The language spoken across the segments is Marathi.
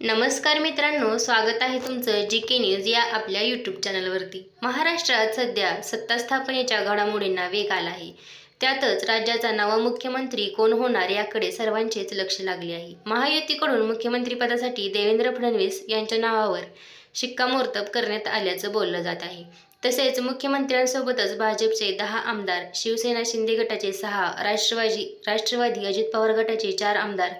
नमस्कार मित्रांनो स्वागत आहे तुमचं जी के न्यूज या आपल्या यूट्यूब चॅनलवरती महाराष्ट्रात सध्या सत्ता स्थापनेच्या घडामोडींना वेग आला आहे. त्यातच राज्याचा नवा मुख्यमंत्री कोण होणार याकडे सर्वांचेच लक्ष लागले आहे. महायुतीकडून मुख्यमंत्रीपदासाठी देवेंद्र फडणवीस यांच्या नावावर शिक्कामोर्तब करण्यात आल्याचं बोललं जात आहे. तसेच मुख्यमंत्र्यांसोबतच भाजपचे दहा आमदार शिवसेना शिंदे गटाचे सहा राष्ट्रवादी राष्ट्रवादी अजित पवार गटाचे चार आमदार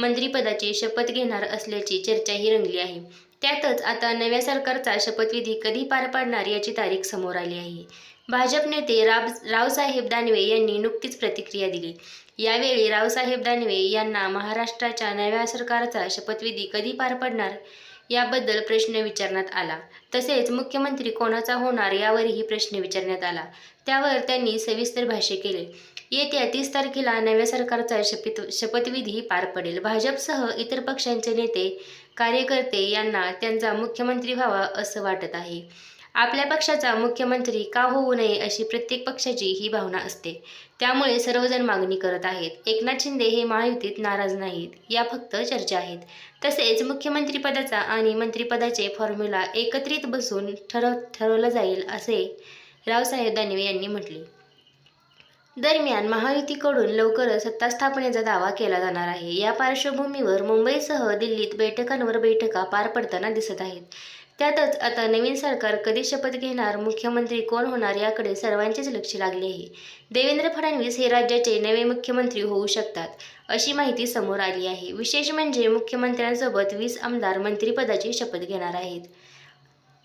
मंत्रिपदाची शपथ घेणार असल्याची चर्चाही रंगली आहे. त्यातच आता नव्या सरकारचा शपथविधी कधी पार पाडणार याची तारीख समोर आली आहे. भाजप नेते राब रावसाहेब दानवे यांनी नुकतीच प्रतिक्रिया दिली. यावेळी रावसाहेब दानवे यांना महाराष्ट्राच्या नव्या सरकारचा शपथविधी कधी पार पडणार? याबद्दल प्रश्न विचारण्यात आला. तसेच मुख्यमंत्री कोणाचा होणार यावरही प्रश्न विचारण्यात आला. त्यावर त्यांनी सविस्तर भाष्य केले. येत्या तीस तारखेला नव्या सरकारचा शपथ शपथविधी पार पडेल. भाजपसह इतर पक्षांचे नेते कार्यकर्ते यांना त्यांचा मुख्यमंत्री व्हावा असं वाटत आहे. आपल्या पक्षाचा मुख्यमंत्री का होऊ नये अशी प्रत्येक पक्षाची ही भावना असते. त्यामुळे सर्वजण मागणी करत आहेत. एकनाथ शिंदे हे महायुतीत नाराज नाहीत. या फक्त चर्चा आहेत. तसेच मुख्यमंत्रीपदाचा आणि मंत्रिपदाचे फॉर्म्युला एकत्रित बसून ठरव ठरवलं जाईल असे रावसाहेब दानवे यांनी म्हटले. दरम्यान महायुतीकडून लवकरच सत्ता स्थापनेचा दावा केला जाणार आहे. या पार्श्वभूमीवर मुंबईसह दिल्लीत बैठकांवर बैठका पार पडताना दिसत आहेत. त्यातच आता नवीन सरकार कधी शपथ घेणार मुख्यमंत्री कोण होणार याकडे सर्वांचेच लक्ष लागले आहे. देवेंद्र फडणवीस हे राज्याचे नवे मुख्यमंत्री होऊ शकतात अशी माहिती समोर आली आहे. विशेष म्हणजे मुख्यमंत्र्यांसोबत वीस आमदार मंत्रिपदाची शपथ घेणार आहेत.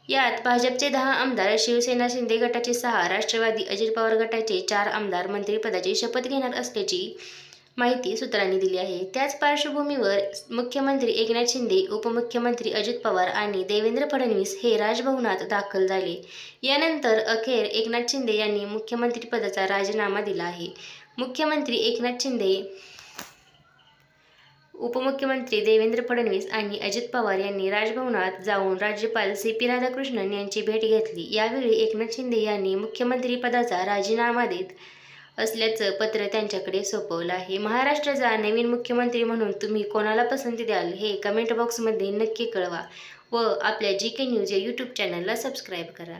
यात भाजपचे दहा आमदार शिवसेना शिंदे गटाचे सहा राष्ट्रवादी अजित पवार गटाचे चार आमदार मंत्रिपदाची शपथ घेणार असल्याची माहिती सूत्रांनी दिली आहे. त्याच पार्श्वभूमीवर मुख्यमंत्री एकनाथ शिंदे उपमुख्यमंत्री अजित पवार आणि देवेंद्र फडणवीस हे राजभवनात दाखल झाले. यानंतर अखेर एकनाथ शिंदे यांनी मुख्यमंत्रीपदाचा राजीनामा दिला आहे. मुख्यमंत्री एकनाथ शिंदे उपमुख्यमंत्री देवेंद्र फडणवीस आणि अजित पवार यांनी राजभवनात जाऊन राज्यपाल सी पी राधाकृष्णन यांची भेट घेतली. यावेळी एकनाथ शिंदे यांनी मुख्यमंत्रीपदाचा राजीनामा देत असल्याचं पत्र त्यांच्याकडे सोपवलं आहे. महाराष्ट्राचा नवीन मुख्यमंत्री म्हणून तुम्ही कोणाला पसंती द्याल हे कमेंट बॉक्समध्ये नक्की कळवा व आपल्या जी के न्यूज या यूट्यूब चॅनलला सबस्क्राईब करा.